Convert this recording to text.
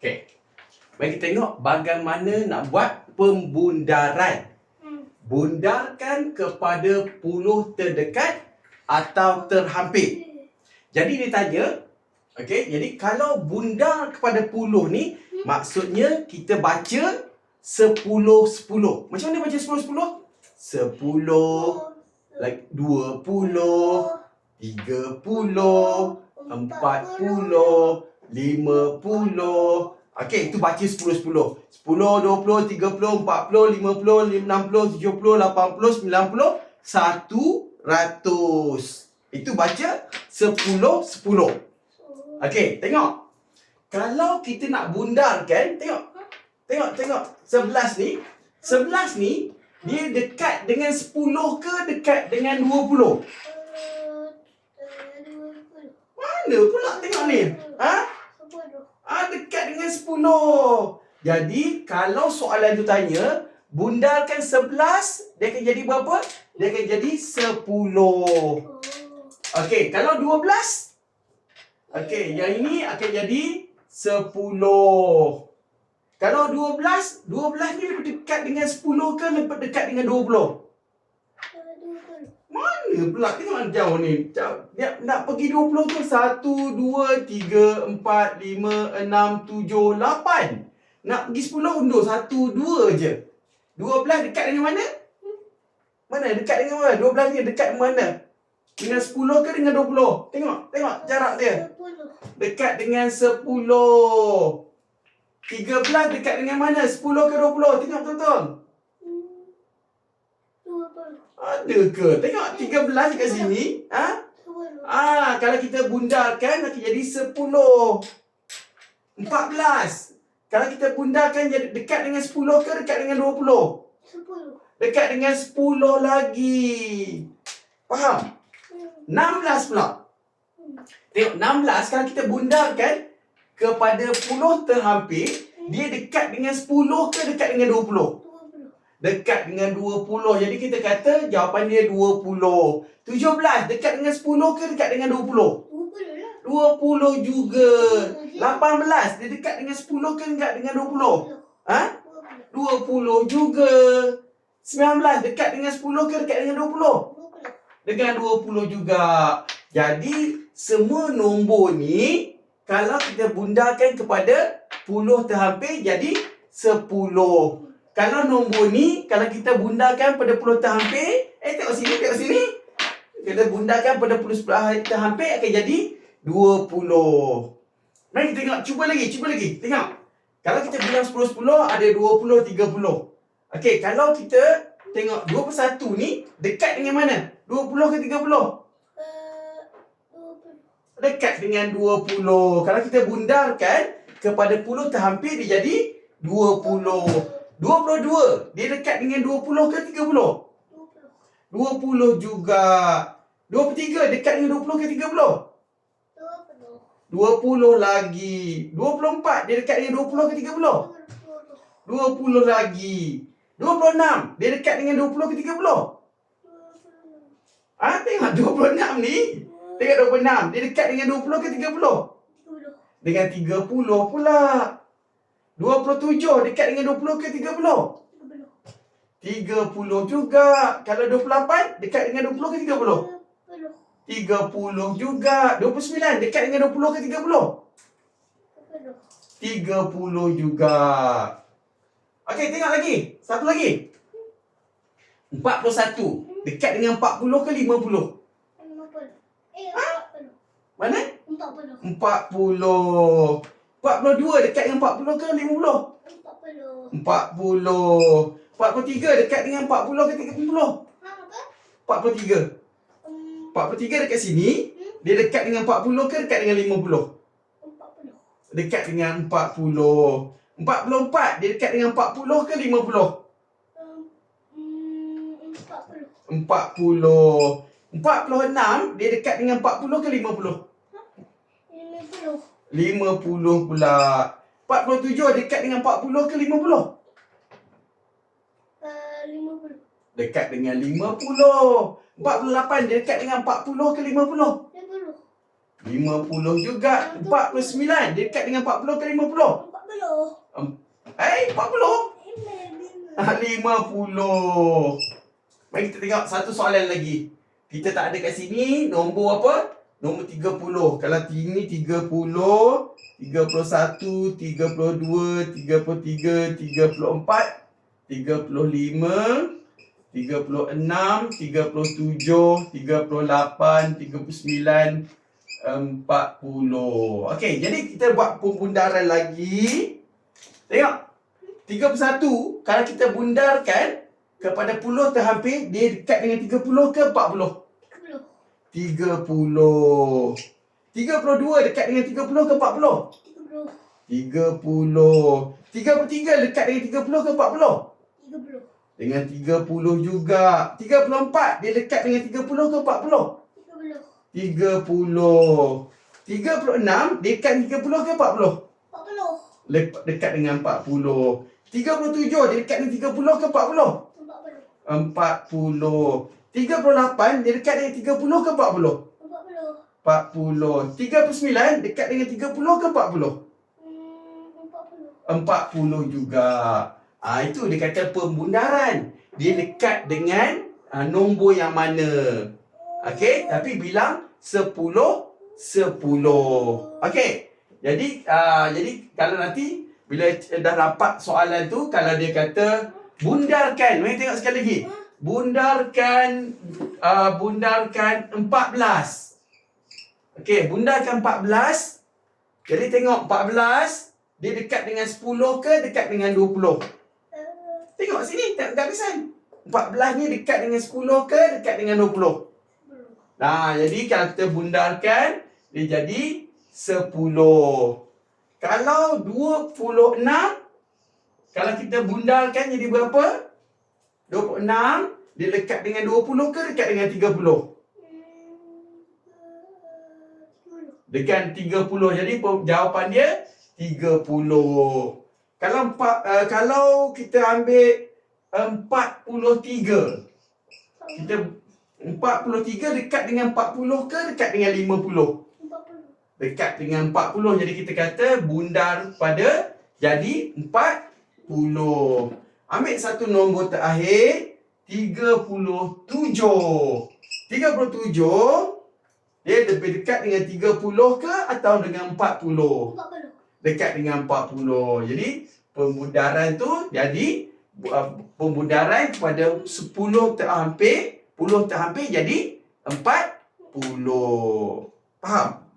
Okey. Mari kita tengok bagaimana nak buat pembundaran. Hmm. Bundarkan kepada puluh terdekat atau terhampir. Jadi dia tanya, okey, jadi kalau bundar kepada puluh ni, maksudnya kita baca sepuluh sepuluh. Macam mana baca sepuluh sepuluh? Sepuluh, like dua puluh, tiga puluh, empat puluh, lima puluh. Okey, itu baca sepuluh sepuluh. Sepuluh, dua puluh, tiga puluh, empat puluh, lima puluh, enam puluh, tujuh puluh, lapan puluh, sembilan puluh, satu ratus. Itu baca sepuluh sepuluh. Okey, tengok. Kalau kita nak bundarkan, tengok. Tengok, tengok. Sebelas ni. Sebelas ni, dia dekat dengan sepuluh ke dekat dengan dua puluh? Mana pula tengok ni? Ha? Ah, dekat dengan sepuluh. Jadi, kalau soalan tu tanya, bundarkan sebelas, dia akan jadi berapa? Dia akan jadi sepuluh. Okey, kalau dua belas? Okey, yang ini akan jadi sepuluh. Kalau dua belas, dua belas ni lebih dekat dengan sepuluh ke lebih dekat dengan dua puluh? Mana pula? Tengok jauh ni. Jauh. Dia nak pergi 20 tu. 1, 2, 3, 4, 5, 6, 7, 8. Nak pergi 10 undur. 1, 2 je. 12 dekat dengan mana? Mana? Dekat dengan mana? 12 ni dekat mana? Dengan 10 ke dengan 20? Tengok. Tengok jarak dia. Dekat dengan 10. 13 dekat dengan mana? 10 ke 20? Tengok betul-betul. Ada ke? Tengok 13 kat sini. Ha? Ah, kalau kita bundarkan akan jadi 10. 14. Kalau kita bundarkan jadi dekat dengan 10 ke dekat dengan 20? Dekat dengan 10 lagi. Faham? 16 pula. Tengok 16 kalau kita bundarkan kepada puluh terhampir, dia dekat dengan 10 ke dekat dengan 20? Dekat dengan 20. Jadi kita kata jawapan dia 20. 17 dekat dengan 10 ke dekat dengan 20? 20 juga. 18 dia dekat dengan 10 ke dekat dengan 20? Ha? 20 juga. 19 dekat dengan 10 ke dekat dengan 20? Dengan 20 juga. Jadi semua nombor ni kalau kita bundarkan kepada puluh terhampir jadi 10. Kalau nombor ni kalau kita bundarkan pada puluh terhampir, eh tengok sini, tengok sini. Kita bundarkan pada puluh terhampir akan jadi 20. Mari kita tengok, cuba lagi, cuba lagi. Tengok. Kalau kita bilang 10 10 ada 20 30. Okey, kalau kita tengok 21 ni dekat dengan mana? 20 ke 30? Dekat dengan 20. Kalau kita bundarkan kepada puluh terhampir dia jadi 20. 22. Dia dekat dengan 20 ke 30? 20 juga. 23 dekat dengan 20 ke 30? 20 lagi. 24 dia dekat dengan 20 ke 30? 20 lagi. 26 dia dekat dengan 20 ke 30? Ah, tengok 26 ni. Tengok 26. Dia dekat dengan 20 ke 30? Dengan 30 pula. 27 dekat dengan 20 ke 30? 30 juga. Kalau 28 dekat dengan 20 ke 30? 30 juga. 29 dekat dengan 20 ke 30? 30 juga. Okey, tengok lagi. Satu lagi. 41. Dekat dengan 40 ke 50? Mana? 40. 42 dekat dengan 40 ke 50? 40. 43 dekat dengan 40 ke 30? 43. 43 dekat sini. Dia dekat dengan 40 ke dekat dengan 50? Dekat dengan 40. 44 dia dekat dengan 40 ke 50? 40. 46 dia dekat dengan 40 ke 50? 50 pula. 47 dekat dengan 40 ke 50? Dekat dengan 50. 48 dia dekat dengan 40 ke 50? 50 juga. 49 dia dekat dengan 40 ke 50? Eh, 40. Ah, 50. Mari kita tengok satu soalan lagi. Kita tak ada kat sini nombor apa? Nombor 30. Kalau ini 30, 31, 32, 33, 34, 35, 36, 37, 38, 39, 40. Okey, jadi kita buat pembundaran lagi. Tengok. 31 kalau kita bundarkan kepada puluh terhampir dia dekat dengan 30 ke 40? 30. 32 dekat dengan 30 ke 40? 30. 33 dekat dengan 30 ke 40? Dengan 30 juga. 34 dia dekat dengan 30 ke 40? 30. 36 dekat 30 ke 40? Lep- Dekat dengan 40. 37 dia dekat dengan 30 ke 40? 40. 38 dia dekat dengan 30 ke 40? 40. 39 dekat dengan 30 ke 40? 40 juga. Ah itu dia kata pembundaran. Dia dekat dengan ah, nombor yang mana. Okey, tapi bilang 10 10. Okey. Jadi ah jadi kalau nanti bila dah dapat soalan tu kalau dia kata bundarkan, mari tengok sekali lagi. Bundarkan uh, bundarkan 14. Okey, bundarkan 14. Jadi tengok 14 dia dekat dengan 10 ke dekat dengan 20? Tengok sini, tengok garisan. 14 ni dekat dengan 10 ke dekat dengan 20? Nah, jadi kalau kita bundarkan dia jadi 10. Kalau 26 kalau kita bundarkan jadi berapa? 26 dia dekat dengan 20 ke dekat dengan 30? Dekat 30. Jadi jawapan dia 30. Kalau empat uh, kalau kita ambil 43. Kita 43 dekat dengan 40 ke dekat dengan 50? Dekat dengan 40. Jadi kita kata bundar pada jadi 40. Ambil satu nombor terakhir 37. 37 dia lebih dekat dengan 30 ke atau dengan 40? Dekat dengan 40. Jadi pembundaran tu jadi uh, pembundaran kepada 10 terhampir, 10 terhampir jadi 40. Faham?